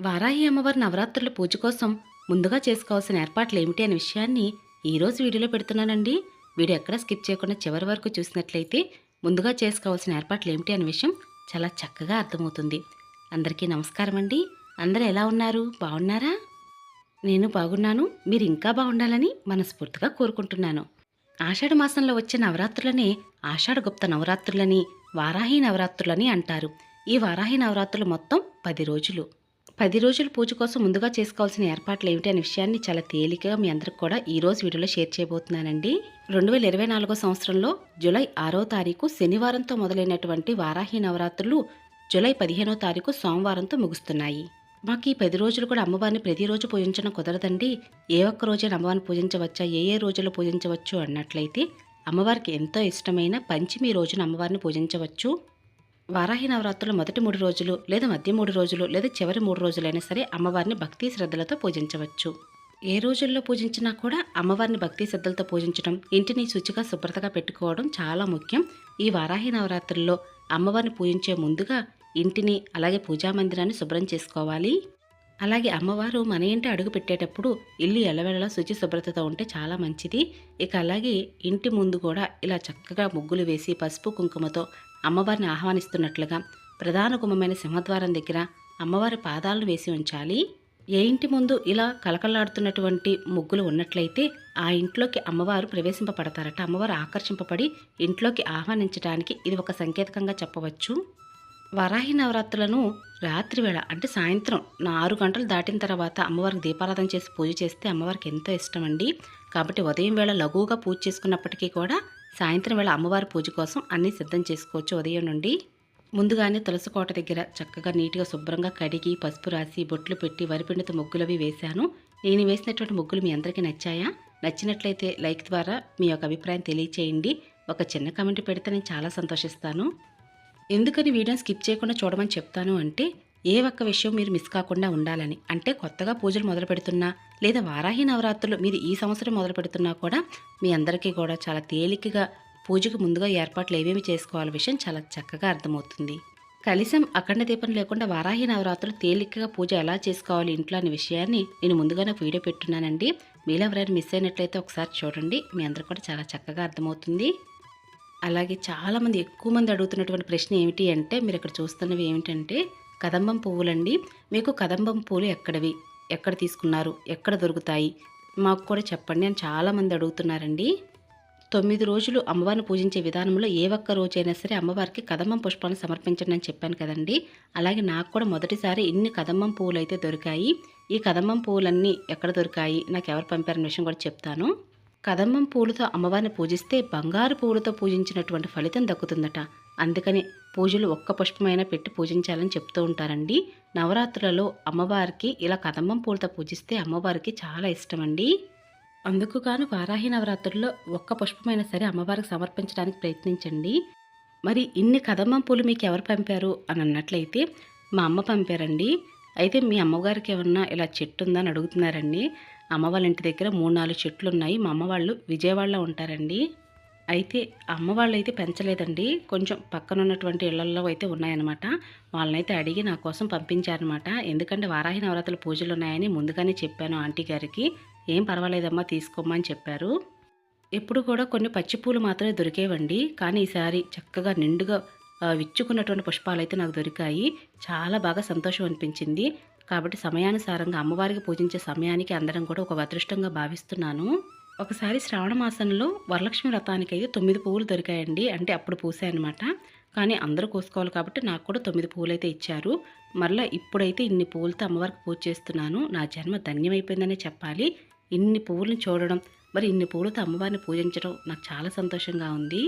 వారాహి అమ్మవారి నవరాత్రుల పూజ కోసం ముందుగా చేసుకోవాల్సిన ఏర్పాట్లు ఏమిటి అనే విషయాన్ని ఈరోజు వీడియోలో పెడుతున్నానండి. వీడియో ఎక్కడ స్కిప్ చేయకుండా చివరి వరకు చూసినట్లయితే ముందుగా చేసుకోవాల్సిన ఏర్పాట్లు ఏమిటి అనే విషయం చాలా చక్కగా అర్థమవుతుంది. అందరికీ నమస్కారం అండి అందరు ఎలా ఉన్నారు? బాగున్నారా? నేను బాగున్నాను. మీరు ఇంకా బాగుండాలని మనస్ఫూర్తిగా కోరుకుంటున్నాను. ఆషాఢ మాసంలో వచ్చే నవరాత్రులనే ఆషాఢ గుప్త నవరాత్రులని వారాహి నవరాత్రులని అంటారు. ఈ వారాహి నవరాత్రులు మొత్తం పది రోజులు. పది రోజుల పూజ కోసం ముందుగా చేసుకోవాల్సిన ఏర్పాట్లు ఏమిటి అనే విషయాన్ని చాలా తేలికగా మీ అందరికి కూడా ఈ రోజు వీడియోలో షేర్ చేయబోతున్నానండి. రెండు వేల ఇరవై నాలుగో సంవత్సరంలో జూలై ఆరో తారీఖు శనివారంతో మొదలైనటువంటి వారాహి నవరాత్రులు జూలై పదిహేనో తారీఖు సోమవారంతో ముగుస్తున్నాయి. మాకు ఈ పది రోజులు కూడా అమ్మవారిని ప్రతిరోజు పూజించడం కుదరదండి. ఏ ఒక్క రోజైనా అమ్మవారిని పూజించవచ్చా? ఏ ఏ రోజుల్లో పూజించవచ్చు అన్నట్లయితే అమ్మవారికి ఎంతో ఇష్టమైన పంచమి రోజున అమ్మవారిని పూజించవచ్చు. వారాహి నవరాత్రులు మొదటి మూడు రోజులు లేదా మధ్య మూడు రోజులు లేదా చివరి మూడు రోజులైనా సరే అమ్మవారిని భక్తి శ్రద్ధలతో పూజించవచ్చు. ఏ రోజుల్లో పూజించినా కూడా అమ్మవారిని భక్తి శ్రద్ధలతో పూజించడం ఇంటిని శుచిగా శుభ్రతగా పెట్టుకోవడం చాలా ముఖ్యం. ఈ వారాహి నవరాత్రుల్లో అమ్మవారిని పూజించే ముందుగా ఇంటిని అలాగే పూజా మందిరాన్ని శుభ్రం చేసుకోవాలి. అలాగే అమ్మవారు మన ఇంటి అడుగు పెట్టేటప్పుడు ఇల్లు ఎల్లవెళ్ళలా శుచి శుభ్రతతో ఉంటే చాలా మంచిది. ఇక అలాగే ఇంటి ముందు కూడా ఇలా చక్కగా ముగ్గులు వేసి పసుపు కుంకుమతో అమ్మవారిని ఆహ్వానిస్తున్నట్లుగా ప్రధాన గుమ్మమైన సింహద్వారం దగ్గర అమ్మవారి పాదాలను వేసి ఉంచాలి. ఏ ఇంటి ముందు ఇలా కలకలాడుతున్నటువంటి ముగ్గులు ఉన్నట్లయితే ఆ ఇంట్లోకి అమ్మవారు ప్రవేశింపబడతారట. అమ్మవారు ఆకర్షింపబడి ఇంట్లోకి ఆహ్వానించడానికి ఇది ఒక సంకేతకంగా చెప్పవచ్చు. వరాహి నవరాత్రులను రాత్రి వేళ అంటే సాయంత్రం నా ఆరు గంటలు దాటిన తర్వాత అమ్మవారికి దీపారాధన చేసి పూజ చేస్తే అమ్మవారికి ఎంతో ఇష్టం అండి కాబట్టి ఉదయం వేళ లఘువుగా పూజ చేసుకున్నప్పటికీ కూడా సాయంత్రం వేళ అమ్మవారి పూజ కోసం అన్నీ సిద్ధం చేసుకోవచ్చు. ఉదయం నుండి ముందుగానే తులసి కోట దగ్గర చక్కగా నీట్గా శుభ్రంగా కడిగి పసుపు రాసి బొట్లు పెట్టి వరిపిండితో ముగ్గులవి వేశాను. నేను వేసినటువంటి ముగ్గులు మీ అందరికీ నచ్చాయా? నచ్చినట్లయితే లైక్ ద్వారా మీ యొక్క అభిప్రాయం తెలియచేయండి. ఒక చిన్న కమెంట్ పెడితే నేను చాలా సంతోషిస్తాను. ఎందుకని వీడియోని స్కిప్ చేయకుండా చూడమని చెప్తాను అంటే ఏ ఒక్క విషయం మీరు మిస్ కాకుండా ఉండాలని. అంటే కొత్తగా పూజలు మొదలు పెడుతున్నా లేదా వారాహి నవరాత్రులు మీరు ఈ సంవత్సరం మొదలు పెడుతున్నా కూడా మీ అందరికీ కూడా చాలా తేలికగా పూజకు ముందుగా ఏర్పాట్లు ఏమేమి చేసుకోవాల విషయం చాలా చక్కగా అర్థమవుతుంది. కలిసం అఖండ దీపం లేకుండా వారాహి నవరాత్రులు తేలికగా పూజ ఎలా చేసుకోవాలి ఇంట్లో అనే విషయాన్ని నేను ముందుగానే ఒక వీడియో పెట్టున్నానండి. మీలో ఎవరైనా మిస్ అయినట్లయితే ఒకసారి చూడండి. మీ అందరు కూడా చాలా చక్కగా అర్థమవుతుంది. అలాగే చాలామంది ఎక్కువ మంది అడుగుతున్నటువంటి ప్రశ్న ఏమిటి అంటే మీరు ఇక్కడ చూస్తున్నవి ఏమిటంటే కదంబం పువ్వులండి. మీకు కదంబం పూలు ఎక్కడవి? ఎక్కడ తీసుకున్నారు? ఎక్కడ దొరుకుతాయి? మాకు కూడా చెప్పండి. అని చాలామంది అడుగుతున్నారండి. తొమ్మిది రోజులు అమ్మవారిని పూజించే విధానంలో ఏ ఒక్క రోజైనా సరే అమ్మవారికి కదంబం పుష్పాలను సమర్పించండి అని చెప్పాను కదండి. అలాగే నాకు కూడా మొదటిసారి ఇన్ని కదంబం పువ్వులు అయితే దొరికాయి. ఈ కదంబం పువ్వులన్నీ ఎక్కడ దొరికాయి? నాకు ఎవరు పంపారన్న విషయం కూడా చెప్తాను. కదంబం పూలతో అమ్మవారిని పూజిస్తే బంగారు పువ్వులతో పూజించినటువంటి ఫలితం దక్కుతుందట. అందుకని పూజలు ఒక్క పుష్పమైనా పెట్టి పూజించాలని చెప్తూ ఉంటారండి. నవరాత్రులలో అమ్మవారికి ఇలా కదంబం పూలతో పూజిస్తే అమ్మవారికి చాలా ఇష్టమండి. అందుకు గాను వారాహి నవరాత్రుల్లో ఒక్క పుష్పమైనా సరే అమ్మవారికి సమర్పించడానికి ప్రయత్నించండి. మరి ఇన్ని కదంబం పూలు మీకు ఎవరు పంపారు అని అన్నట్లయితే మా అమ్మ పంపారండి. అయితే మీ అమ్మగారికి ఏమన్నా ఇలా చెట్టు ఉందా అని అడుగుతున్నారండి. అమ్మ వాళ్ళ ఇంటి దగ్గర మూడు నాలుగు చెట్లు ఉన్నాయి. మా అమ్మ వాళ్ళు విజయవాడలో ఉంటారండి. అయితే అమ్మ వాళ్ళు అయితే పెంచలేదండి. కొంచెం పక్కన ఉన్నటువంటి ఇళ్ళలో అయితే ఉన్నాయన్నమాట. వాళ్ళనైతే అడిగి నా కోసం పంపించారనమాట ఎందుకంటే వారాహి నవరాత్రుల పూజలు ఉన్నాయని ముందుగానే చెప్పాను ఆంటీ గారికి. ఏం పర్వాలేదమ్మా తీసుకోమని చెప్పారు. ఎప్పుడు కూడా కొన్ని పచ్చిపూలు మాత్రమే దొరికేవండి. కానీ ఈసారి చక్కగా నిండుగా విచ్చుకున్నటువంటి పుష్పాలు అయితే నాకు దొరికాయి. చాలా బాగా సంతోషం అనిపించింది. కాబట్టి సమయానుసారంగా అమ్మవారికి పూజించే సమయానికి అందరం కూడా ఒక అదృష్టంగా భావిస్తున్నాను. ఒకసారి శ్రావణ మాసంలో వరలక్ష్మి వ్రతానికి అయితే తొమ్మిది పువ్వులు దొరికాయండి. అంటే అప్పుడు పూసాయనమాట కానీ అందరూ కోసుకోవాలి కాబట్టి నాకు కూడా తొమ్మిది పువ్వులు అయితే ఇచ్చారు. మరలా ఇప్పుడైతే ఇన్ని పువ్వులతో అమ్మవారికి పూజ చేస్తున్నాను. నా జన్మ ధన్యమైపోయిందనే చెప్పాలి. ఇన్ని పువ్వులను చూడడం మరి ఇన్ని పువ్వులతో అమ్మవారిని పూజించడం నాకు చాలా సంతోషంగా ఉంది.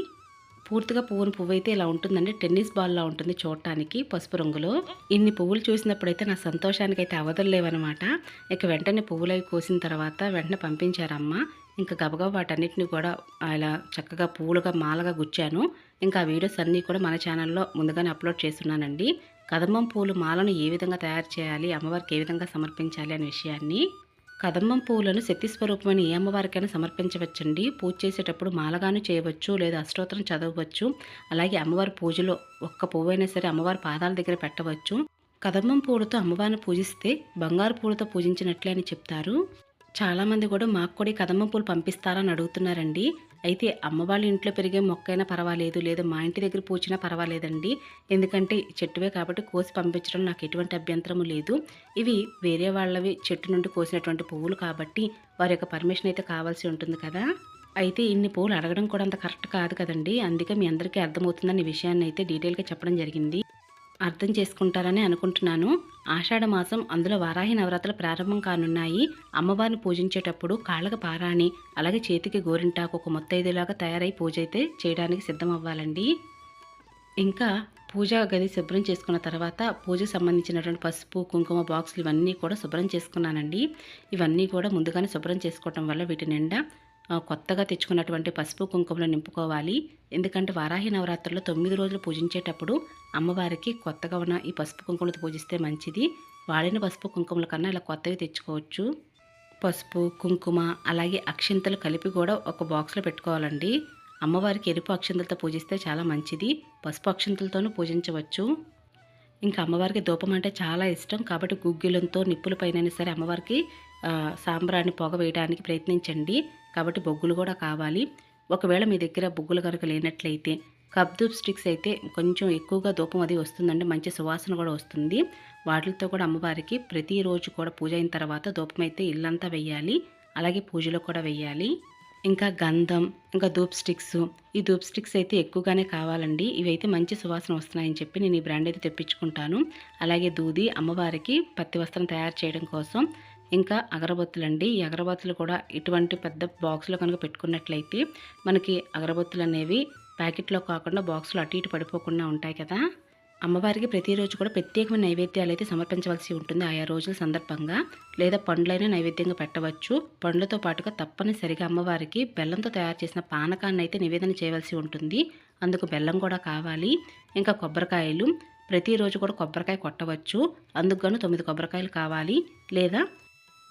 పూర్తిగా పువ్వుని పువ్వు అయితే ఇలా ఉంటుందండి. టెన్నిస్ బాల్లా ఉంటుంది చూడటానికి పసుపు రంగులో. ఇన్ని పువ్వులు చూసినప్పుడైతే నా సంతోషానికి అయితే అవధులు లేవనమాట ఇక వెంటనే పువ్వులు అవి కోసిన తర్వాత వెంటనే పంపించారమ్మ. ఇంకా గబగబా వాటన్నిటిని కూడా ఇలా చక్కగా పూలుగా మాలగా గుచ్చాను. ఇంకా ఆ వీడియోస్ అన్నీ కూడా మన ఛానల్లో ముందుగానే అప్లోడ్ చేస్తున్నానండి. కదంబం పూలు మాలను ఏ విధంగా తయారు చేయాలి అమ్మవారికి ఏ విధంగా సమర్పించాలి అనే విషయాన్ని కదంబం పువ్వులను శక్తి ఏ అమ్మవారికైనా సమర్పించవచ్చండి. పూజ చేసేటప్పుడు మాలగాను చేయవచ్చు లేదా అష్టోత్తరం చదవవచ్చు అలాగే అమ్మవారి పూజలో ఒక్క పువ్వు అయినా సరే అమ్మవారి పాదాల దగ్గర పెట్టవచ్చు. కదంబం పూలతో అమ్మవారిని పూజిస్తే బంగారు పూలతో పూజించినట్లే అని చెప్తారు. చాలామంది కూడా మాకు కూడా ఈ పూలు పంపిస్తారని అడుగుతున్నారండి. అయితే అమ్మ వాళ్ళ ఇంట్లో పెరిగే మొక్కైనా పర్వాలేదు లేదా మా ఇంటి దగ్గర పూచినా పర్వాలేదండి. ఎందుకంటే చెట్టువే కాబట్టి కోసి పంపించడం నాకు ఎటువంటి అభ్యంతరము లేదు. ఇవి వేరే వాళ్ళవి చెట్టు నుండి కోసినటువంటి పువ్వులు కాబట్టి వారి యొక్క పర్మిషన్ అయితే కావాల్సి ఉంటుంది కదా. అయితే ఇన్ని పూలు అడగడం కూడా అంత కరెక్ట్ కాదు కదండి. అందుకే మీ అందరికీ అర్థమవుతుందని విషయాన్ని అయితే డీటెయిల్గా చెప్పడం జరిగింది. అర్థం చేసుకుంటారని అనుకుంటున్నాను. ఆషాఢ మాసం అందులో వారాహి నవరాత్రులు ప్రారంభం కానున్నాయి. అమ్మవారిని పూజించేటప్పుడు కాళ్ళకు పారాణి అలాగే చేతికి గోరింటాకు ఒక మొత్తైదులాగా తయారై పూజ అయితే చేయడానికి సిద్ధం అవ్వాలండి ఇంకా పూజా గది శుభ్రం చేసుకున్న తర్వాత పూజకు సంబంధించినటువంటి పసుపు కుంకుమ బాక్సులు ఇవన్నీ కూడా శుభ్రం చేసుకున్నానండి. ఇవన్నీ కూడా ముందుగానే శుభ్రం చేసుకోవటం వల్ల వీటి నిండా కొత్తగా తెచ్చుకున్నటువంటి పసుపు కుంకుమలు నింపుకోవాలి. ఎందుకంటే వారాహి నవరాత్రుల్లో తొమ్మిది రోజులు పూజించేటప్పుడు అమ్మవారికి కొత్తగా ఉన్న ఈ పసుపు కుంకుమలతో పూజిస్తే మంచిది. వాడిన పసుపు కుంకుమల కన్నా ఇలా కొత్తవి తెచ్చుకోవచ్చు. పసుపు కుంకుమ అలాగే అక్షింతలు కలిపి కూడా ఒక బాక్స్లో పెట్టుకోవాలండి. అమ్మవారికి ఎరుపు అక్షింతలతో పూజిస్తే చాలా మంచిది. పసుపు అక్షింతలతోనూ పూజించవచ్చు. ఇంకా అమ్మవారికి ధూపం అంటే చాలా ఇష్టం. కాబట్టి గుగ్గిలంతో నిప్పుల పైన సరే అమ్మవారికి సాంబ్రాన్ని పొగ వేయడానికి ప్రయత్నించండి. కాబట్టి బొగ్గులు కూడా కావాలి. ఒకవేళ మీ దగ్గర బొగ్గులు కనుక లేనట్లయితే కబ్దూప్ స్టిక్స్ అయితే కొంచెం ఎక్కువగా ధూపం అది వస్తుందండి. మంచి సువాసన కూడా వస్తుంది. వాటితో కూడా అమ్మవారికి ప్రతిరోజు కూడా పూజ అయిన తర్వాత ధూపం అయితే ఇల్లంతా వెయ్యాలి. అలాగే పూజలో కూడా వెయ్యాలి. ఇంకా గంధం ఇంకా ధూప్ స్టిక్స్. ఈ ధూప్ స్టిక్స్ అయితే ఎక్కువగానే కావాలండి. ఇవైతే మంచి సువాసన వస్తున్నాయని చెప్పి నేను ఈ బ్రాండ్ అయితే తెప్పించుకుంటాను. అలాగే దూది అమ్మవారికి పత్తి వస్త్రం తయారు చేయడం కోసం ఇంకా అగరబత్తులు అండి ఈ అగరబత్తులు కూడా ఇటువంటి పెద్ద బాక్స్లో కనుక పెట్టుకున్నట్లయితే మనకి అగరబత్తులు అనేవి ప్యాకెట్లో కాకుండా బాక్స్లో అటు ఇటు పడిపోకుండా ఉంటాయి కదా. అమ్మవారికి ప్రతిరోజు కూడా ప్రత్యేకమైన నైవేద్యాలు అయితే సమర్పించవలసి ఉంటుంది ఆయా రోజుల సందర్భంగా. లేదా పండ్లైనా నైవేద్యంగా పెట్టవచ్చు. పండ్లతో పాటుగా తప్పనిసరిగా అమ్మవారికి బెల్లంతో తయారు చేసిన పానకాన్ని అయితే నివేదన చేయవలసి ఉంటుంది. అందుకు బెల్లం కూడా కావాలి. ఇంకా కొబ్బరికాయలు. ప్రతిరోజు కూడా కొబ్బరికాయ కొట్టవచ్చు. అందుకు గాను తొమ్మిది కొబ్బరికాయలు కావాలి. లేదా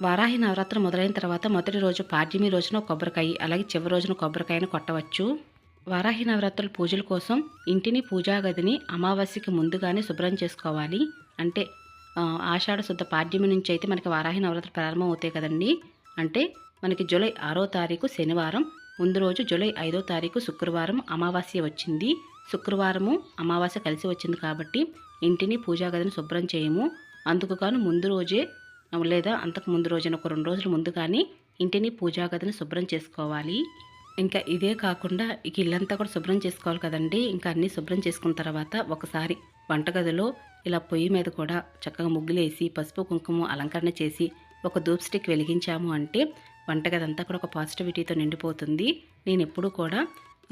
వారాహి నవరాత్రి మొదలైన తర్వాత మొదటి రోజు పాడ్యమి రోజున కొబ్బరికాయ అలాగే చివరి రోజున కొబ్బరికాయను కొట్టవచ్చు. వారాహి నవరాత్రుల పూజల కోసం ఇంటిని పూజా గదిని అమావాస్యకి ముందుగానే శుభ్రం చేసుకోవాలి. అంటే ఆషాఢ శుద్ధ పాడ్యమి నుంచి అయితే మనకి వారాహి నవరాత్రులు ప్రారంభం అవుతాయి కదండి. అంటే మనకి జూలై ఆరో తారీఖు శనివారం ముందు రోజు జూలై ఐదో తారీఖు శుక్రవారం అమావాస్య వచ్చింది. శుక్రవారము అమావాస్య కలిసి వచ్చింది కాబట్టి ఇంటిని పూజా గదిని శుభ్రం చేయము. అందుకు గాను ముందు రోజే లేదా అంతకు ముందు రోజున ఒక రెండు రోజుల ముందుగానే ఇంటిని పూజా గదిని శుభ్రం చేసుకోవాలి. ఇంకా ఇదే కాకుండా ఇక ఇల్లంతా కూడా శుభ్రం చేసుకోవాలి కదండి. ఇంకా అన్నీ శుభ్రం చేసుకున్న తర్వాత ఒకసారి వంటగదిలో ఇలా పొయ్యి మీద కూడా చక్కగా ముగ్గులేసి పసుపు కుంకుమ అలంకరణ చేసి ఒక ధూప్ స్టిక్ వెలిగించాము అంటే వంటగది అంతా కూడా ఒక పాజిటివిటీతో నిండిపోతుంది. నేను ఎప్పుడూ కూడా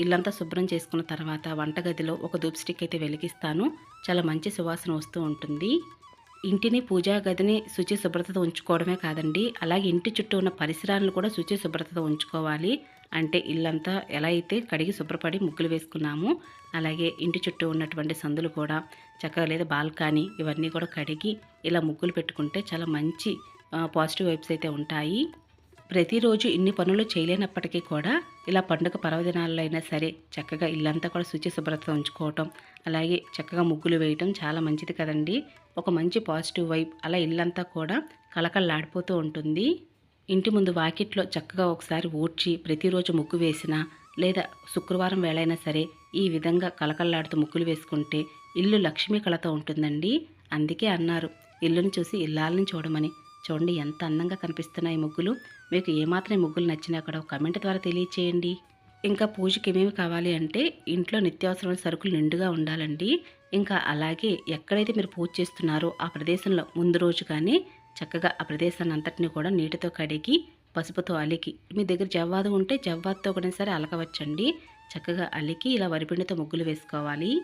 ఇల్లంతా శుభ్రం చేసుకున్న తర్వాత వంటగదిలో ఒక ధూప్ స్టిక్ అయితే వెలిగిస్తాను. చాలా మంచి సువాసన వస్తూ ఉంటుంది. ఇంటిని పూజా గదిని శుచి శుభ్రతతో ఉంచుకోవడమే కాదండి. అలాగే ఇంటి చుట్టూ ఉన్న పరిసరాలను కూడా శుచి శుభ్రతతో ఉంచుకోవాలి. అంటే ఇల్లంతా ఎలా అయితే కడిగి శుభ్రపడి ముగ్గులు వేసుకున్నాము అలాగే ఇంటి చుట్టూ ఉన్నటువంటి సందులు కూడా చక్కగా లేదా బాల్కనీ ఇవన్నీ కూడా కడిగి ఇలా ముగ్గులు పెట్టుకుంటే చాలా మంచి పాజిటివ్ వైబ్స్ అయితే ఉంటాయి. ప్రతిరోజు ఇన్ని పనులు చేయలేనప్పటికీ కూడా ఇలా పండుగ పర్వదినాల్లో అయినా సరే చక్కగా ఇల్లంతా కూడా శుచి శుభ్రత ఉంచుకోవటం అలాగే చక్కగా ముగ్గులు వేయటం చాలా మంచిది కదండి. ఒక మంచి పాజిటివ్ వైబ్ అలా ఇల్లంతా కూడా కలకల్లాడిపోతూ ఉంటుంది. ఇంటి ముందు వాకిట్లో చక్కగా ఒకసారి ఊడ్చి ప్రతిరోజు ముగ్గు వేసినా లేదా శుక్రవారం వేళైనా సరే ఈ విధంగా కలకల్లాడుతూ ముగ్గులు వేసుకుంటే ఇల్లు లక్ష్మీ కళతో ఉంటుందండి. అందుకే అన్నారు ఇల్లుని చూసి ఇల్లాలని చూడమని. చూడండి ఎంత అందంగా కనిపిస్తున్నాయి ముగ్గులు. మీకు ఏమాత్రం ముగ్గులు నచ్చినా కూడా ఒక కమెంట్ ద్వారా తెలియచేయండి. ఇంకా పూజకి ఏమేమి కావాలి అంటే ఇంట్లో నిత్యావసరమైన సరుకులు నిండుగా ఉండాలండి. ఇంకా అలాగే ఎక్కడైతే మీరు పూజ చేస్తున్నారో ఆ ప్రదేశంలో ముందు రోజు కానీ చక్కగా ఆ ప్రదేశాన్ని అంతటిని కూడా నీటితో కడిగి పసుపుతో అలికి. మీ దగ్గర జవ్వాదు ఉంటే జవ్వాదుతో కూడా సరే అలకవచ్చండి. చక్కగా అలికి ఇలా వరిపిండితో ముగ్గులు వేసుకోవాలి.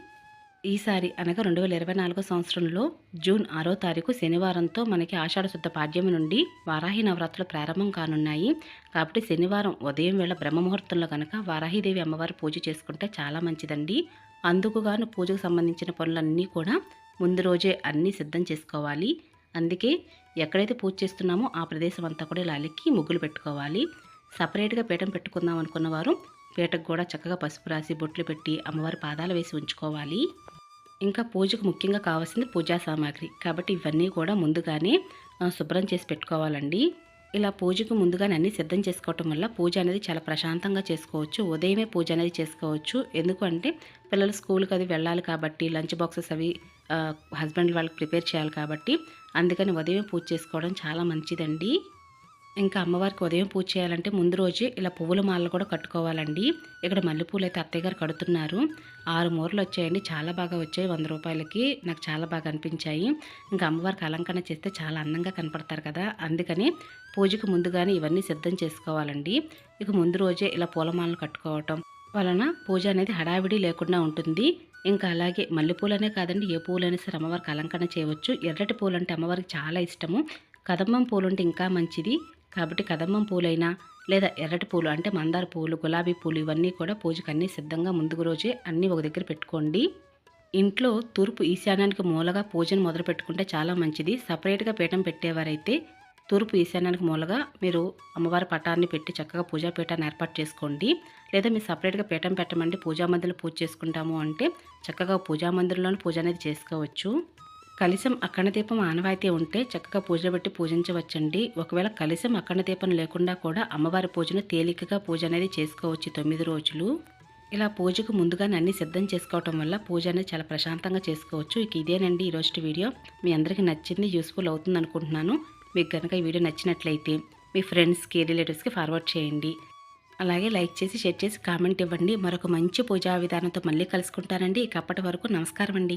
ఈసారి అనగా రెండు వేల ఇరవై నాలుగో సంవత్సరంలో జూన్ ఆరో తారీఖు శనివారంతో మనకి ఆషాఢ శుద్ధ పాడ్యమి నుండి వారాహి నవరాత్రులు ప్రారంభం కానున్నాయి. కాబట్టి శనివారం ఉదయం వేళ బ్రహ్మముహూర్తంలో కనుక వారాహిదేవి అమ్మవారి పూజ చేసుకుంటే చాలా మంచిదండి. అందుకుగాను పూజకు సంబంధించిన పనులన్నీ కూడా ముందు రోజే అన్నీ సిద్ధం చేసుకోవాలి. అందుకే ఎక్కడైతే పూజ చేస్తున్నామో ఆ ప్రదేశం అంతా కూడా ఇలా అలిక్కి ముగ్గులు పెట్టుకోవాలి. సపరేట్గా పీఠం పెట్టుకుందాం అనుకున్న వారు పీటకు కూడా చక్కగా పసుపు రాసి బొట్లు పెట్టి అమ్మవారి పాదాలు వేసి ఉంచుకోవాలి. ఇంకా పూజకు ముఖ్యంగా కావాల్సింది పూజా సామాగ్రి. కాబట్టి ఇవన్నీ కూడా ముందుగానే శుభ్రం చేసి పెట్టుకోవాలండి. ఇలా పూజకు ముందుగానే అన్నీ సిద్ధం చేసుకోవటం వల్ల పూజ అనేది చాలా ప్రశాంతంగా చేసుకోవచ్చు. ఉదయమే పూజ అనేది చేసుకోవచ్చు. ఎందుకంటే పిల్లలు స్కూల్కి అది వెళ్ళాలి కాబట్టి లంచ్ బాక్సెస్ అవి హస్బెండ్ వాళ్ళకి ప్రిపేర్ చేయాలి కాబట్టి అందుకని ఉదయం పూజ చేసుకోవడం చాలా మంచిదండి. ఇంకా అమ్మవారికి ఉదయం పూజ చేయాలంటే ముందు రోజే ఇలా పువ్వుల మాలలు కూడా కట్టుకోవాలండి. ఇక్కడ మల్లెపూలు అయితే అత్తయ్య గారు కడుతున్నారు. ఆరు మూరలు వచ్చాయండి. చాలా బాగా వచ్చాయి. వంద రూపాయలకి నాకు చాలా బాగా అనిపించాయి. ఇంకా అమ్మవారికి అలంకరణ చేస్తే చాలా అందంగా కనపడతారు కదా. అందుకని పూజకు ముందుగానే ఇవన్నీ సిద్ధం చేసుకోవాలండి. ఇక ముందు రోజే ఇలా పూలమాలలు కట్టుకోవటం వలన పూజ అనేది హడావిడి లేకుండా ఉంటుంది. ఇంకా అలాగే మల్లెపూలనే కాదండి ఏ పూలైనా సరే అమ్మవారికి అలంకరణ చేయవచ్చు. ఎర్రటి పూలు అంటే అమ్మవారికి చాలా ఇష్టము. కదంబం పూలు ఉంటే ఇంకా మంచిది. కాబట్టి కదంబం పూలైనా లేదా ఎర్రటి పూలు అంటే మందార పూలు గులాబీ పూలు ఇవన్నీ కూడా పూజకు అన్నీ సిద్ధంగా ముందుకు రోజే అన్నీ ఒక దగ్గర పెట్టుకోండి. ఇంట్లో తూర్పు ఈశాన్యానికి మూలగా పూజను మొదలు పెట్టుకుంటే చాలా మంచిది. సపరేట్గా పీఠం పెట్టేవారైతే తూర్పు ఈశాన్యానికి మూలగా మీరు అమ్మవారి పటాన్ని పెట్టి చక్కగా పూజా పీఠాన్ని ఏర్పాటు చేసుకోండి. లేదా మీరు సపరేట్గా పీఠం పెట్టమంటే పూజా మందిరంలో పూజ చేసుకుంటాము అంటే చక్కగా పూజా మందిరంలోనే పూజ అనేది చేసుకోవచ్చు. కలిసం అఖండ దీపం ఆనవాయితీ ఉంటే చక్కగా పూజలు పెట్టి పూజించవచ్చండి. ఒకవేళ కలిసం అఖండ దీపం లేకుండా కూడా అమ్మవారి పూజను తేలికగా పూజ అనేది చేసుకోవచ్చు తొమ్మిది రోజులు. ఇలా పూజకు ముందుగానే అన్ని సిద్ధం చేసుకోవటం వల్ల పూజ అనేది చాలా ప్రశాంతంగా చేసుకోవచ్చు. ఇక ఇదేనండి ఈరోజు వీడియో. మీ అందరికీ నచ్చింది యూస్ఫుల్ అవుతుంది అనుకుంటున్నాను. మీకు కనుక ఈ వీడియో నచ్చినట్లయితే మీ ఫ్రెండ్స్కి రిలేటివ్స్కి ఫార్వర్డ్ చేయండి. అలాగే లైక్ చేసి షేర్ చేసి కామెంట్ ఇవ్వండి. మరొక మంచి పూజా విధానంతో మళ్ళీ కలుసుకుంటానండి. ఇక అప్పటి వరకు నమస్కారం అండి